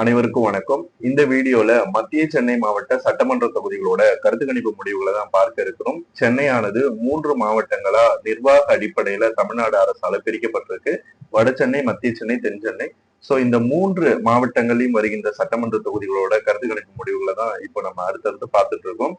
அனைவருக்கும் வணக்கம். இந்த வீடியோல மத்திய சென்னை மாவட்ட சட்டமன்ற தொகுதிகளோட கருத்து கணிப்பு முடிவுகளை தான் பார்க்க இருக்கிறோம். சென்னையானது மூன்று மாவட்டங்களா நிர்வாக அடிப்படையில தமிழ்நாடு அரசால பிரிக்கப்பட்டிருக்கு. வட சென்னை மத்திய சென்னை தென் சென்னை. சோ இந்த மூன்று மாவட்டங்களையும் வருகின்ற சட்டமன்ற தொகுதிகளோட கருத்து கணிப்பு முடிவுகளை தான் இப்போ நம்ம அடுத்தடுத்து பார்த்துட்டு இருக்கோம்.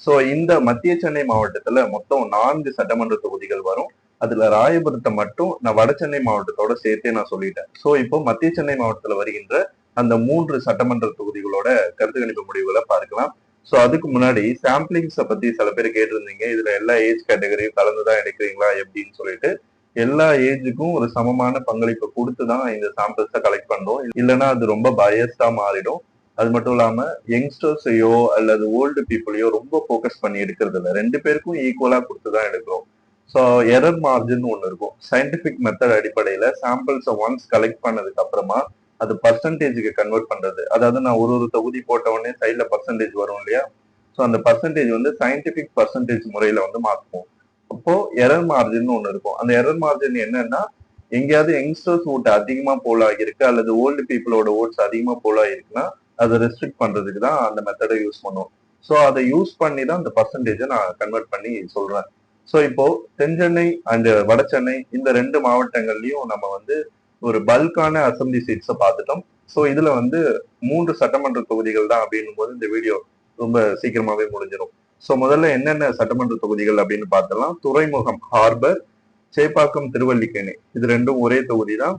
சோ இந்த மத்திய சென்னை மாவட்டத்துல மொத்தம் நான்கு சட்டமன்ற தொகுதிகள் வரும். அதுல ராயபுரத்தை மட்டும் நான் வட சென்னை மாவட்டத்தோட சேர்த்தே நான் சொல்லிட்டேன். சோ இப்போ மத்திய சென்னை மாவட்டத்துல வருகின்ற அந்த மூன்று சட்டமன்ற தொகுதிகளோட கருத்து கணிப்பு முடிவுகளை பார்க்கலாம். சோ அதுக்கு முன்னாடி சாம்பிளிங்ஸ பத்தி சில பேர் கேட்டிருந்தீங்க. இதுல எல்லா ஏஜ் கேட்டகரியும் கலந்துதான் எடுக்கிறீங்களா எப்படின்னு சொல்லிட்டு. எல்லா ஏஜுக்கும் ஒரு சமமான பங்களிப்பை கொடுத்து தான் இந்த சாம்பிள்ஸை கலெக்ட் பண்றோம். இல்லைன்னா அது ரொம்ப பயஸ்டா மாறிடும். அது மட்டும் இல்லாம யங்ஸ்டர்ஸையோ அல்லது ஓல்டு பீப்புளையோ ரொம்ப ஃபோக்கஸ் பண்ணி எடுக்கிறது இல்லை ரெண்டு பேருக்கும் ஈக்குவலா கொடுத்து தான் எடுக்கிறோம். ஸோ எரர் மார்ஜின் ஒன்று இருக்கும். சயின்டிபிக் மெத்தட் அடிப்படையில சாம்பிள்ஸை ஒன்ஸ் கலெக்ட் பண்ணதுக்கு அப்புறமா அது பர்சன்டேஜுக்கு கன்வெர்ட் பண்றது. அதாவது நான் ஒரு ஒரு தொகுதி போட்ட உடனே சைட்ல பர்சன்டேஜ் வரும் இல்லையா? ஸோ அந்த பர்சன்டேஜ் வந்து சயின்டிபிக் பர்சன்டேஜ் முறையில வந்து மாற்றுவோம் அப்போ எரர் மார்ஜின் ஒன்று இருக்கும். அந்த எரர் மார்ஜின் என்னன்னா எங்கேயாவது யங்ஸ்டர்ஸ் ஓட்டு அதிகமா போல் ஆகியிருக்கு அல்லது ஓல்டு பீப்புளோட ஓட்ஸ் அதிகமா போல் ஆகிருக்குன்னா அதை ரெஸ்ட்ரிக்ட் பண்றதுக்கு தான் அந்த மெத்தடை யூஸ் பண்ணுவோம். ஸோ அதை யூஸ் பண்ணி தான் அந்த பர்சன்டேஜை நான் கன்வெர்ட் பண்ணி சொல்றேன். ஸோ இப்போ தென் சென்னை அண்ட் வட சென்னை இந்த ரெண்டு மாவட்டங்கள்லயும் நம்ம வந்து ஒரு பல்கான அசம்பிளி சீட்ஸை பார்த்துட்டோம். ஸோ இதுல வந்து மூன்று சட்டமன்ற தொகுதிகள் தான் அப்படின்னும் போது இந்த வீடியோ ரொம்ப சீக்கிரமாவே முடிஞ்சிடும் ஸோ முதல்ல என்னென்ன சட்டமன்ற தொகுதிகள் அப்படின்னு பார்த்தலாம் துறைமுகம் ஹார்பர் சேப்பாக்கம் திருவல்லிக்கேணி. இது ரெண்டும் ஒரே தொகுதி தான்.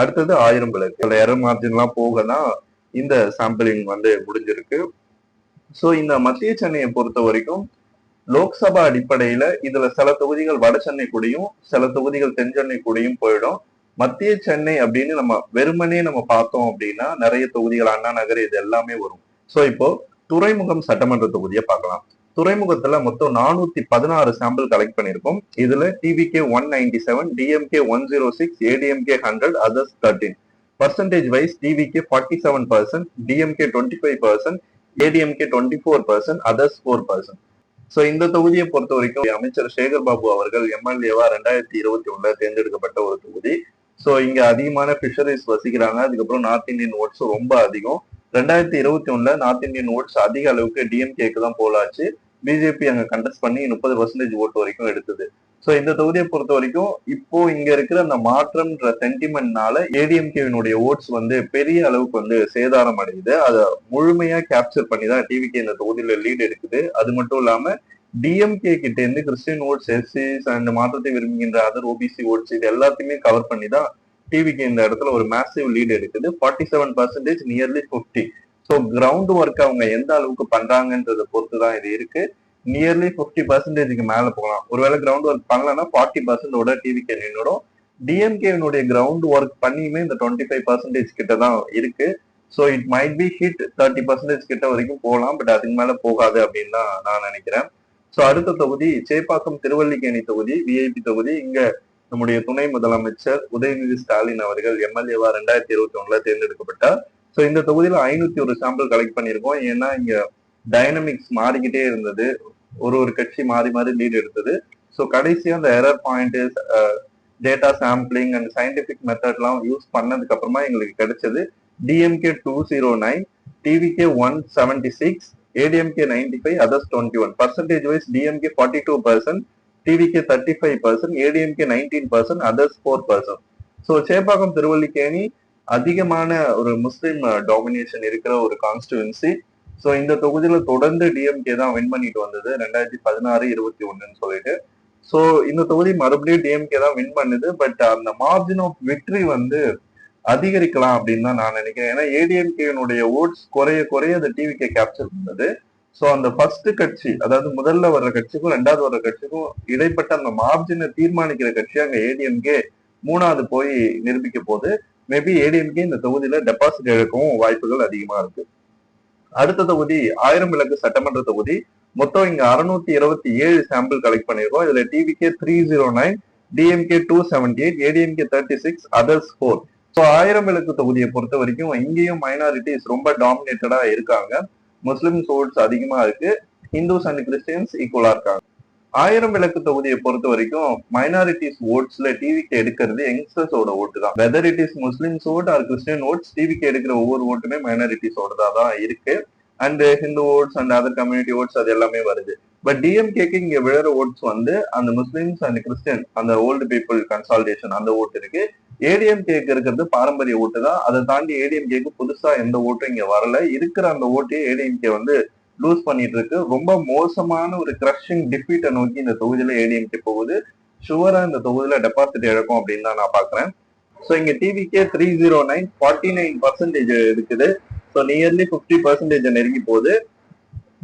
அடுத்தது ஆயிரம் விளக்கு. அதில் எரர் மார்ஜின்லாம் போக தான் இந்த சாம்பிளிங் வந்து முடிஞ்சிருக்கு. ஸோ இந்த மத்திய சென்னையை பொறுத்த வரைக்கும் லோக்சபா அடிப்படையில இதுல சில தொகுதிகள் வட சென்னை கூடயும் சில தொகுதிகள் தென் சென்னை கூடயும் போயிடும். மத்திய சென்னை அப்படின்னு நம்ம வெறுமனே நம்ம பார்த்தோம் அப்படின்னா நிறைய தொகுதிகள் அண்ணா நகர் இது எல்லாமே வரும். சோ இப்போ துறைமுகம் சட்டமன்ற தொகுதியை பார்க்கலாம். துறைமுகத்துல மொத்தம் நானூத்தி பதினாறு சாம்பிள் கலெக்ட் பண்ணிருக்கோம் இதுல TVK one ninety seven DMK one zero six ADMK hundred others thirteen percentage wise TVK forty seven percent DMK twenty five percent ADMK twenty four percent others four percent so இந்த தொகுதியை பொறுத்த வரைக்கும் அமைச்சர் சேகர் பாபு அவர்கள் எம்எல்ஏவா ரெண்டாயிரத்தி இருபத்தி ஒண்ணுல தேர்ந்தெடுக்கப்பட்ட ஒரு தொகுதி. ஸோ இங்க அதிகமான ஃபிஷரிஸ் வசிக்கிறாங்க. அதுக்கப்புறம் நார்த் இந்தியன் ஓட்ஸும் ரொம்ப அதிகம். ரெண்டாயிரத்தி இருபத்தி ஒண்ணுல நார்த் இந்தியன் ஓட்ஸ் அதிக அளவுக்கு டிஎம்கேக்கு தான் போலாச்சு. பிஜேபி அங்க கண்டஸ்ட் பண்ணி முப்பது பர்சன்டேஜ் ஓட்டு வரைக்கும் எடுத்தது. ஸோ இந்த தொகுதியை பொறுத்த வரைக்கும் இப்போ இங்க இருக்கிற அந்த மாற்றம்ன்ற சென்டிமெண்ட்னால ஏடிஎம்கேவினுடைய ஓட்ஸ் வந்து பெரிய அளவுக்கு வந்து சேதாரம் அடையுது. அதை முழுமையா கேப்சர் பண்ணி தான் டிவிகே இந்த தொகுதியில லீட் எடுக்குது. அது மட்டும் இல்லாம டிஎம்கே கிட்ட இருந்து கிறிஸ்டின் ஓட்ஸ் எஸ்சிஸ் அண்ட் மாற்றத்தை விரும்புகின்ற அதர் ஓபிசி ஓட்ஸ் இது எல்லாத்தையுமே கவர் பண்ணி தான் டிவிக்கு இந்த இடத்துல ஒரு மேசிவ் லீட் எடுக்குது. Forty seven percentage nearly fifty so ground work அவங்க எந்த அளவுக்கு பண்றாங்கன்றத பொறுத்து தான் இது இருக்கு. நியர்லி ஃபிஃப்டி பர்சன்டேஜுக்கு மேல போகலாம். ஒருவேளை கிரவுண்ட் ஒர்க் பண்ணலன்னா ஃபார்ட்டி பர்சன்டோட டிவிக்கு நின்றுடும் டிஎம்கேனுடைய கிரவுண்ட் ஒர்க் பண்ணியுமே இந்த டுவெண்ட்டி ஃபைவ் பர்சன்டேஜ் கிட்ட தான் இருக்கு. So it might be hit thirty percentage கிட்ட வரைக்கும் போகலாம் பட் அதுக்கு மேல போகாது அப்படின்னு தான் நான் நினைக்கிறேன். ஸோ அடுத்த தொகுதி சேப்பாக்கம் திருவல்லிக்கேணி தொகுதி விஐபி தொகுதி. இங்க நம்முடைய துணை முதலமைச்சர் உதயநிதி ஸ்டாலின் அவர்கள் எம்எல்ஏவா ரெண்டாயிரத்தி இருபத்தி ஒண்ணுல தேர்ந்தெடுக்கப்பட்டார். ஸோ இந்த தொகுதியில ஐநூத்தி ஒரு சாம்பிள் கலெக்ட் பண்ணியிருக்கோம். ஏன்னா இங்க டைனமிக்ஸ் மாறிக்கிட்டே இருந்தது. ஒரு ஒரு கட்சி மாறி மாறி லீடு எடுத்தது. ஸோ கடைசியா அந்த error point data sampling and scientific மெத்தட்லாம் use பண்ணதுக்கு அப்புறமா எங்களுக்கு கிடைச்சது. DMK two zero nine TVK one seventy six ADMK ninety five others twenty one percentage wise DMK forty two percent TVK thirty five percent ADMK nineteen percent others four percent so Chepauk Thiruvallikeni அதிகமான ஒரு முஸ்லீம் domination இருக்கிற ஒரு constituency so இந்த தொகுதியில் தொடர்ந்து DMK தான் win பண்ணிட்டு வந்தது ரெண்டாயிரத்தி பதினாறு இருபத்தி ஒன்றுன்னு சொல்லிட்டு. ஸோ இந்த தொகுதி மறுபடியும் டிஎம்கே தான் வின் பண்ணுது பட் அந்த மார்ஜின் ஆஃப் விக்ட்ரி வந்து அதிகரிக்கலாம் அப்படின்னு தான் நான் நினைக்கிறேன். ஏன்னா ஏடிஎம்கேனுடைய ஓட்ஸ் குறைய குறைய அந்த டிவிகே கேப்சர் பண்ணது. ஸோ அந்த ஃபர்ஸ்ட் கட்சி அதாவது முதல்ல வர்ற கட்சிக்கும் ரெண்டாவது வர்ற கட்சிக்கும் இடைப்பட்ட அந்த மார்ஜினை தீர்மானிக்கிற கட்சி அங்க ஏடிஎம்கே மூணாவது போய் நிரூபிக்க போது மேபி ஏடிஎம்கே இந்த தொகுதியில டெபாசிட் எடுக்கவும் வாய்ப்புகள் அதிகமா இருக்கு. அடுத்த தொகுதி ஆயிரம் விளக்கு சட்டமன்ற தொகுதி. மொத்தம் இங்க அறுநூத்தி இருபத்தி ஏழு சாம்பிள் கலெக்ட் பண்ணிருக்கோம். இதுல TVK three zero nine DMK two seventy eight ADMK thirty six others four so ஆயிரம் விளக்கு தொகுதியை பொறுத்த வரைக்கும் இங்கேயும் மைனாரிட்டிஸ் ரொம்ப டாமினேட்டடா இருக்காங்க. முஸ்லிம் ஓட்ஸ் அதிகமா இருக்கு. ஹிந்துஸ் அண்ட் கிறிஸ்டியன்ஸ் ஈக்குவலா இருக்காங்க. ஆயிரம் விளக்கு தொகுதியை பொறுத்த வரைக்கும் மைனாரிட்டிஸ் ஓட்ஸ்ல டிவிக்கு எடுக்கிறது யங்ஸ்டர்ஸோட ஓட்டு தான். Whether it is Muslims vote or Christian votes டிவிக்கு எடுக்கிற ஒவ்வொரு ஓட்டுமே மைனாரிட்டிஸோட தான் இருக்கு. And Hindu votes and other community votes அது எல்லாமே வருது. பட் டிஎம்கேக்கு இங்க விழுற ஓட்ஸ் வந்து அந்த முஸ்லிம்ஸ் அண்ட் கிறிஸ்டியன் அந்த ஓல்டு பீப்புள் கன்சால்டேஷன் அந்த ஓட்டு இருக்கு. ஏடிஎம்கேக்கு இருக்கிறது பாரம்பரிய ஓட்டு தான். அதை தாண்டி ஏடிஎம்கேக்கு புதுசா எந்த ஓட்டும் இங்க வரல. இருக்கிற அந்த ஓட்டையே ஏடிஎம்கே வந்து லூஸ் பண்ணிட்டு இருக்கு. ரொம்ப மோசமான ஒரு கிரஷிங் டிஃபீட்டை நோக்கி இந்த தொகுதியில ஏடிஎம்கே போகுது. ஷுவரா இந்த தொகுதியில டெபாசிட் இழக்கும் அப்படின்னு தான் நான் பாக்குறேன் ஸோ இங்க TVK three zero nine forty nine percentage இருக்குது. ஸோ நியர்லி ஃபிஃப்டி பர்சன்டேஜ் நெருங்கி போகுது.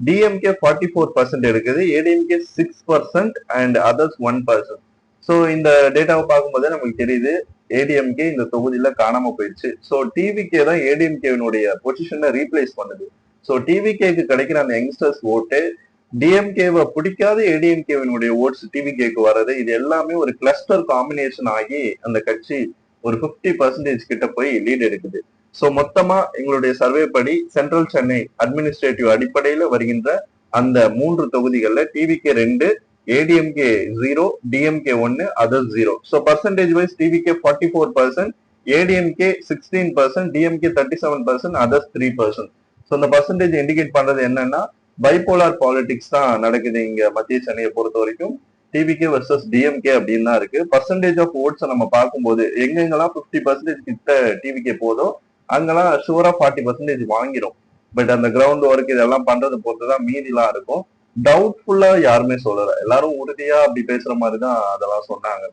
டிஎம்கே ஃபார்ட்டி ஃபோர் பர்சன்ட் இருக்குது. ADMK six percent and others one percent so இந்த டேட்டாவை பார்க்கும்போதே நமக்கு தெரியுது ஏடிஎம்கே இந்த தொகுதியில காணாம போயிடுச்சு. ஸோ டிவிகே தான் ஏடிஎம்கேவினுடைய பொசிஷனை ரீப்ளேஸ் பண்ணுது. ஸோ டிவிகேக்கு கிடைக்கிற அந்த யங்ஸ்டர்ஸ் ஓட்டு டிஎம்கேவை பிடிக்காத ஏடிஎம்கேவினுடைய ஓட்ஸ் டிவிகேக்கு வர்றது இது எல்லாமே ஒரு கிளஸ்டர் காம்பினேஷன் ஆகி அந்த கட்சி ஒரு ஃபிஃப்டி பர்சன்டேஜ் கிட்ட போய் லீட் எடுக்குது. ஸோ மொத்தமா எங்களுடைய சர்வே படி சென்ட்ரல் சென்னை அட்மினிஸ்ட்ரேட்டிவ் அடிப்படையில வருகின்ற அந்த மூன்று தொகுதிகளில் டிவிகே ரெண்டு ஏடிஎம்கே ஜீரோ டிஎம்கே ஒன்னு other zero so percentage wise TVK forty four percent ADMK sixteen percent DMK thirty seven percent others three percent so இந்த பர்சன்டேஜ் இண்டிகேட் பண்றது என்னன்னா பைபோலார் பாலிடிக்ஸ் தான் நடக்குது இங்க மத்திய சென்னையை பொறுத்த வரைக்கும். டிவிகே வர்சஸ் டிஎம்கே அப்படின்னு தான் இருக்கு. பர்சன்டேஜ் ஆஃப் ஓட்ஸை நம்ம பார்க்கும்போது எங்கெங்கெல்லாம் ஃபிஃப்டி பர்சன்டேஜ் கிட்ட டிவிகே போதோ அங்கெல்லாம் ஷுவரா ஃபார்ட்டி பர்சன்டேஜ் வாங்கிடும் பட் அந்த கிரவுண்ட் ஒர்க் இதெல்லாம் பண்றது பொறுத்து தான் மீதிலாம் இருக்கும். டவுட்ஃபுல்லா யாருமே சொல்லல. எல்லாரும் உறுதியா அப்படி பேசுற மாதிரி தான் அதெல்லாம் சொன்னாங்க.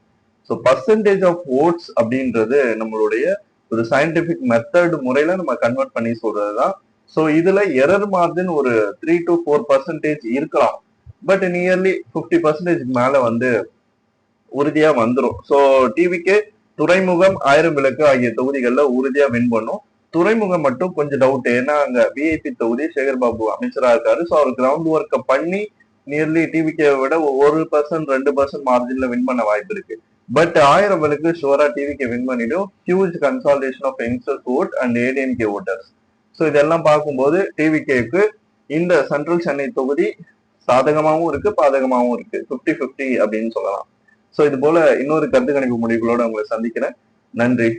ஸோ பர்சன்டேஜ் ஆஃப் ஓட்ஸ் அப்படின்றது நம்மளுடைய ஒரு சயின்டிபிக் மெத்தட் முறையில நம்ம கன்வெர்ட் பண்ணி சொல்றது தான் ஸோ இதுல எரர் மார்ஜின் ஒரு த்ரீ டு ஃபோர் பர்சன்டேஜ் இருக்கலாம். பட் நியர்லி ஃபிஃப்டி பர்சன்டேஜ் மேல வந்து உறுதியா வந்துடும் ஸோ டிவிக்கே துறைமுகம் ஆயிரம் விளக்கு ஆகிய தொகுதிகளில் உறுதியா வின் பண்ணும். துறைமுகம் மட்டும் கொஞ்சம் டவுட் ஏன்னா அங்க விஐபி தொகுதி சேகர்பாபு அமைச்சரா இருக்காரு. ஸோ அவர் கிரவுண்ட் ஒர்க்கை பண்ணி நியர்லி டிவிக்கே விட ஒரு பர்சன்ட் ரெண்டு பர்சன்ட் மார்ஜின்ல வின் பண்ண வாய்ப்பு இருக்கு. பட் ஆயிரம் விளக்கு ஷுவரா டிவிக்கு வின் பண்ணிடும். Huge consolidation of youngsters vote and ADMK voters so இதெல்லாம் பார்க்கும்போது டிவிகேக்கு இந்த சென்ட்ரல் சென்னை தொகுதி சாதகமாகவும் இருக்கு பாதகமாகவும் இருக்கு. ஃபிஃப்டி ஃபிஃப்டி அப்படின்னு சொல்லலாம். ஸோ இது போல இன்னொரு கருத்து கணிப்பு முடிவுகளோட உங்களை சந்திக்கிறேன். நன்றி.